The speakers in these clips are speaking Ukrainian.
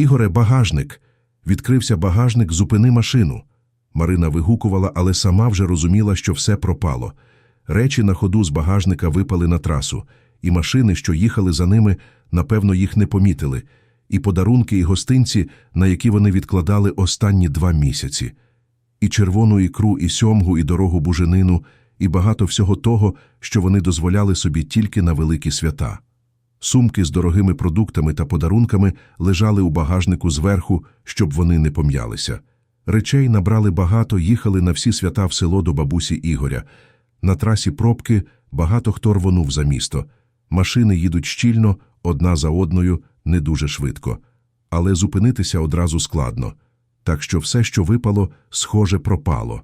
Ігоре, багажник. Відкрився багажник, зупини машину. Марина вигукувала, але сама вже розуміла, що все пропало. Речі на ходу з багажника випали на трасу, і машини, що їхали за ними, напевно, їх не помітили, і подарунки, і гостинці, на які вони відкладали останні два місяці, і червону ікру, і сьомгу, і дорогу буженину, і багато всього того, що вони дозволяли собі тільки на великі свята. Сумки з дорогими продуктами та подарунками лежали у багажнику зверху, щоб вони не пом'ялися. Речей набрали багато, їхали на всі свята в село до бабусі Ігоря. На трасі пробки багато хто рвонув за місто. Машини їдуть щільно, одна за одною, не дуже швидко. Але зупинитися одразу складно. Так що все, що випало, схоже, пропало.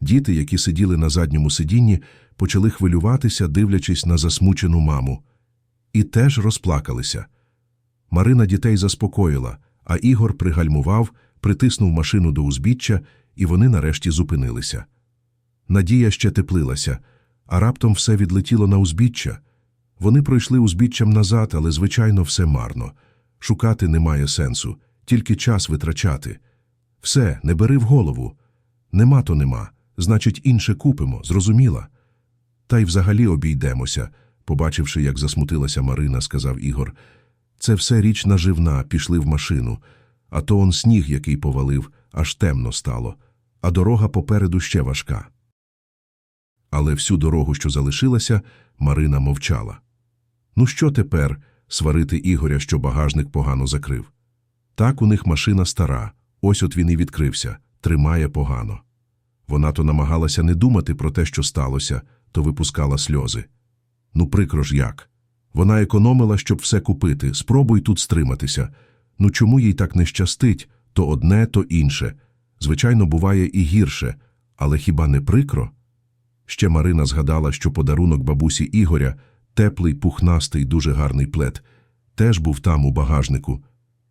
Діти, які сиділи на задньому сидінні, почали хвилюватися, дивлячись на засмучену маму. І теж розплакалися. Марина дітей заспокоїла, а Ігор пригальмував, притиснув машину до узбіччя, і вони нарешті зупинилися. Надія ще теплилася, а раптом все відлетіло на узбіччя. Вони пройшли узбіччям назад, але, звичайно, все марно. Шукати немає сенсу, тільки час витрачати. Все, не бери в голову. Нема то нема, значить, інше купимо, зрозуміла. Та й взагалі обійдемося, побачивши, як засмутилася Марина, сказав Ігор. Це все річ наживна, пішли в машину, а то он сніг, який повалив, аж темно стало, а дорога попереду ще важка. Але всю дорогу, що залишилася, Марина мовчала. Ну що тепер сварити Ігоря, що багажник погано закрив? Так у них машина стара, ось от він і відкрився, тримає погано. Вона то намагалася не думати про те, що сталося, то випускала сльози. Ну, прикро ж як. Вона економила, щоб все купити, спробуй тут стриматися. Ну чому їй так не щастить, то одне, то інше. Звичайно, буває і гірше, але хіба не прикро? Ще Марина згадала, що подарунок бабусі Ігоря, теплий, пухнастий, дуже гарний плед, теж був там у багажнику,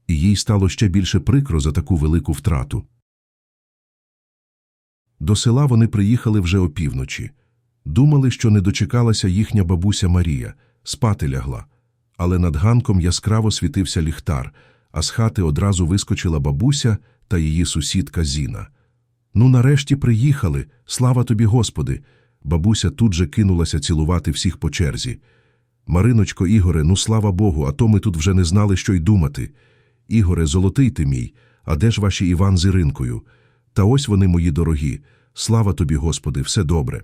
і їй стало ще більше прикро за таку велику втрату. До села вони приїхали вже опівночі. Думали, що не дочекалася їхня бабуся Марія, спати лягла. Але над ганком яскраво світився ліхтар, а з хати одразу вискочила бабуся та її сусідка Зіна. Ну, нарешті приїхали, слава тобі, Господи. Бабуся тут же кинулася цілувати всіх по черзі. Мариночко, Ігоре, ну слава Богу, а то ми тут вже не знали, що й думати. Ігоре, золотий ти мій, а де ж ваші Іван з Іринкою? Та ось вони мої дорогі. Слава тобі, Господи, все добре.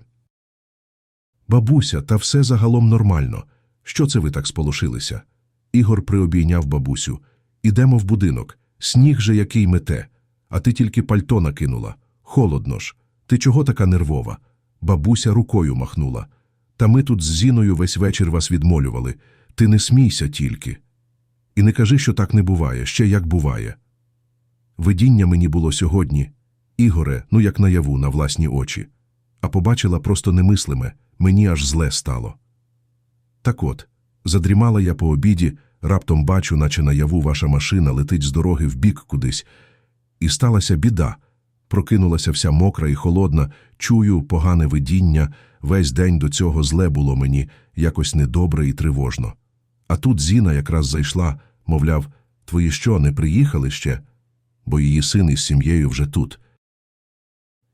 Бабуся, та все загалом нормально. Що це ви так сполошилися? Ігор приобійняв бабусю. Ідемо в будинок. Сніг же який мете. А ти тільки пальто накинула. Холодно ж. Ти чого така нервова? Бабуся рукою махнула. Та ми тут з Зіною весь вечір вас відмолювали. Ти не смійся тільки. І не кажи, що так не буває, ще як буває. Видіння мені було сьогодні. Ігоре, ну як наяву, на власні очі. А побачила просто немислиме, мені аж зле стало. Так от, задрімала я по обіді, раптом бачу, наче наяву ваша машина летить з дороги в бік кудись. І сталася біда. Прокинулася вся мокра і холодна, чую погане видіння, весь день до цього зле було мені, якось недобре і тривожно. А тут Зіна якраз зайшла, мовляв, твої що, не приїхали ще? Бо її син із сім'єю вже тут.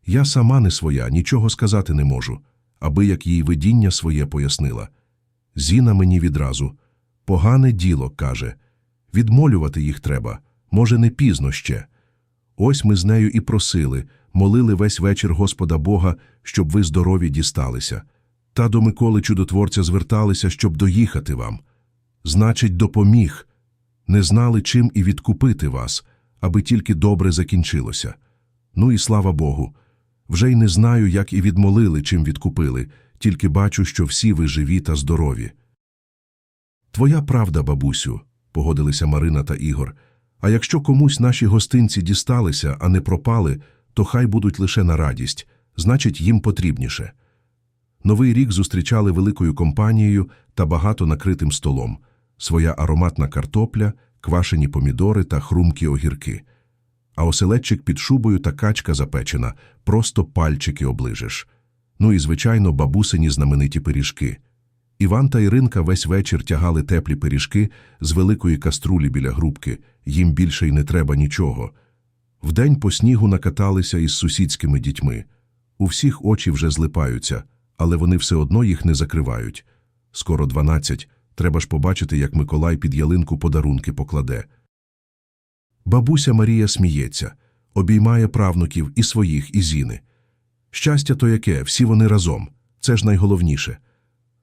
Я сама не своя, нічого сказати не можу, аби як їй видіння своє пояснила. Зіна мені відразу. Погане діло, каже. Відмолювати їх треба, може, не пізно ще. Ось ми з нею і просили, молили весь вечір Господа Бога, щоб ви здорові дісталися. Та до Миколи Чудотворця зверталися, щоб доїхати вам. Значить, допоміг. Не знали, чим і відкупити вас, аби тільки добре закінчилося. Ну і слава Богу. Вже й не знаю, як і відмолили, чим відкупили, тільки бачу, що всі ви живі та здорові. Твоя правда, бабусю, погодилися Марина та Ігор. А якщо комусь наші гостинці дісталися, а не пропали, то хай будуть лише на радість, значить, їм потрібніше. Новий рік зустрічали великою компанією та багато накритим столом, своя ароматна картопля, квашені помідори та хрумкі огірки. А оселедчик під шубою та качка запечена, просто пальчики оближеш. Ну і, звичайно, бабусині знамениті пиріжки. Іван та Іринка весь вечір тягали теплі пиріжки з великої каструлі біля грубки, їм більше й не треба нічого. Вдень по снігу накаталися із сусідськими дітьми. У всіх очі вже злипаються, але вони все одно їх не закривають. Скоро дванадцять, треба ж побачити, як Миколай під ялинку подарунки покладе. Бабуся Марія сміється, обіймає правнуків і своїх, і зіни. Щастя то яке, всі вони разом, це ж найголовніше.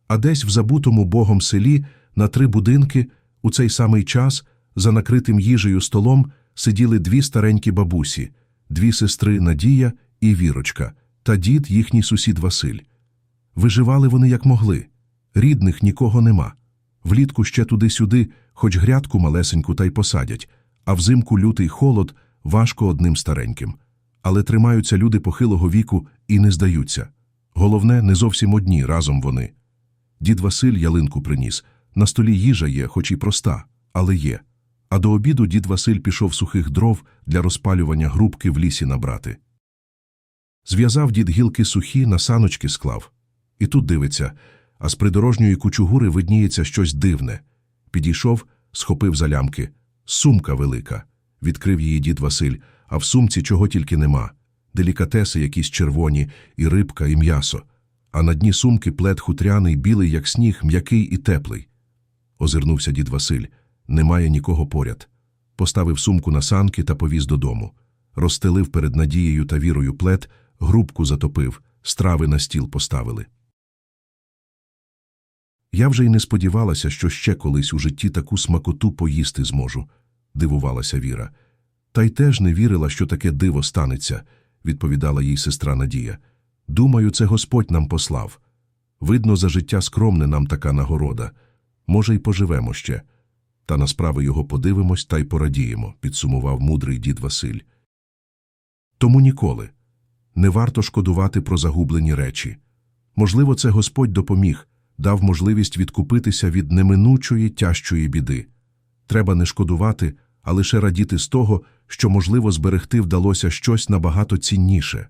А десь в забутому богом селі на три будинки у цей самий час за накритим їжею столом сиділи дві старенькі бабусі, дві сестри Надія і Вірочка, та дід їхній сусід Василь. Виживали вони як могли. Рідних нікого нема. Влітку ще туди-сюди, хоч грядку малесеньку та й посадять, а взимку лютий холод важко одним стареньким. Але тримаються люди похилого віку і не здаються. Головне, не зовсім одні, разом вони. Дід Василь ялинку приніс. На столі їжа є, хоч і проста, але є. А до обіду дід Василь пішов сухих дров для розпалювання грубки в лісі набрати. Зв'язав дід гілки сухі, на саночки склав. І тут дивиться, а з придорожньої кучугури видніється щось дивне. Підійшов, схопив за лямки. Сумка велика. Відкрив її дід Василь, а в сумці чого тільки нема. Делікатеси якісь червоні, і рибка, і м'ясо. А на дні сумки плед хутряний, білий, як сніг, м'який і теплий. Озирнувся дід Василь. Немає нікого поряд. Поставив сумку на санки та повіз додому. Розстелив перед надією та вірою плед, грубку затопив, страви на стіл поставили. Я вже й не сподівалася, що ще колись у житті таку смакоту поїсти зможу, дивувалася Віра. Та й теж не вірила, що таке диво станеться, відповідала їй сестра Надія. Думаю, це Господь нам послав. Видно, за життя скромне нам така нагорода. Може, й поживемо ще. Та на справи його подивимось та й порадіємо, підсумував мудрий дід Василь. Тому ніколи не варто шкодувати про загублені речі. Можливо, це Господь допоміг, дав можливість відкупитися від неминучої тяжчої біди. Треба не шкодувати, а лише радіти з того, що, можливо, зберегти вдалося щось набагато цінніше.